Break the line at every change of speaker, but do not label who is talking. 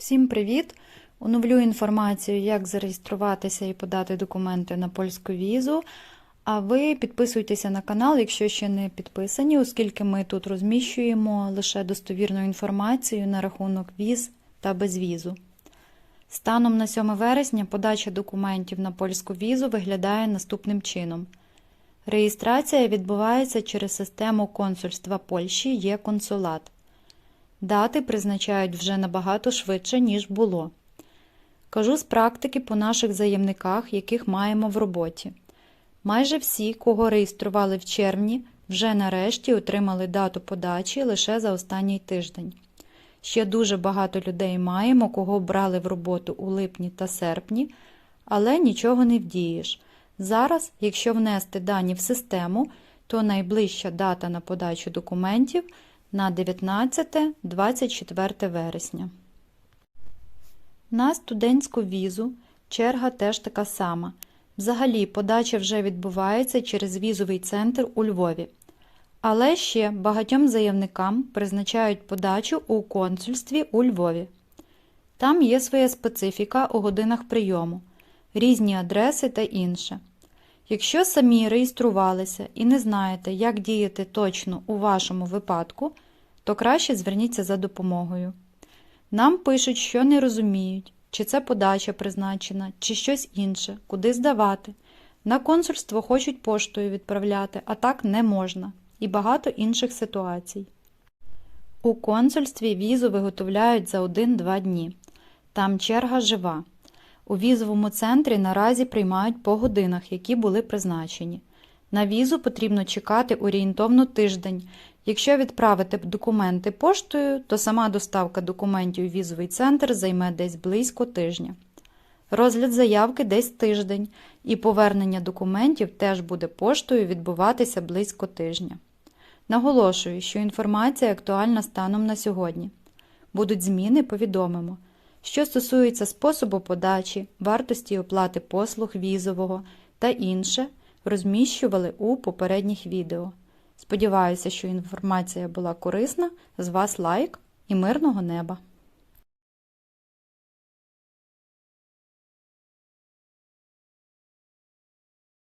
Всім привіт! Оновлю інформацію, як зареєструватися і подати документи на польську візу. А ви підписуйтеся на канал, якщо ще не підписані, оскільки ми тут розміщуємо лише достовірну інформацію на рахунок віз та безвізу. Станом на 7 вересня подача документів на польську візу виглядає наступним чином. Реєстрація відбувається через систему консульства Польщі є консулат. Дати призначають вже набагато швидше, ніж було. Кажу з практики по наших заявниках, яких маємо в роботі. Майже всі, кого реєстрували в червні, вже нарешті отримали дату подачі лише за останній тиждень. Ще дуже багато людей маємо, кого брали в роботу у липні та серпні, але нічого не вдієш. Зараз, якщо внести дані в систему, то найближча дата на подачу документів на 19-24 вересня. На студентську візу черга теж така сама. Взагалі, подача вже відбувається через візовий центр у Львові. Але ще багатьом заявникам призначають подачу у консульстві у Львові. Там є своя специфіка у годинах прийому, різні адреси та інше. Якщо самі реєструвалися і не знаєте, як діяти точно у вашому випадку, то краще зверніться за допомогою. Нам пишуть, що не розуміють, чи це подача призначена, чи щось інше, куди здавати. На консульство хочуть поштою відправляти, а так не можна, і багато інших ситуацій. У консульстві візу виготовляють за 1-2 дні. Там черга жива. У візовому центрі наразі приймають по годинах, які були призначені. На візу потрібно чекати орієнтовно тиждень. Якщо відправити документи поштою, то сама доставка документів у візовий центр займе десь близько тижня. Розгляд заявки десь тиждень, і повернення документів теж буде поштою відбуватися близько тижня. Наголошую, що інформація актуальна станом на сьогодні. Будуть зміни, повідомимо. Що стосується способу подачі, вартості оплати послуг візового та інше, розміщували у попередніх відео. Сподіваюся, що інформація була корисна. З вас лайк і мирного неба!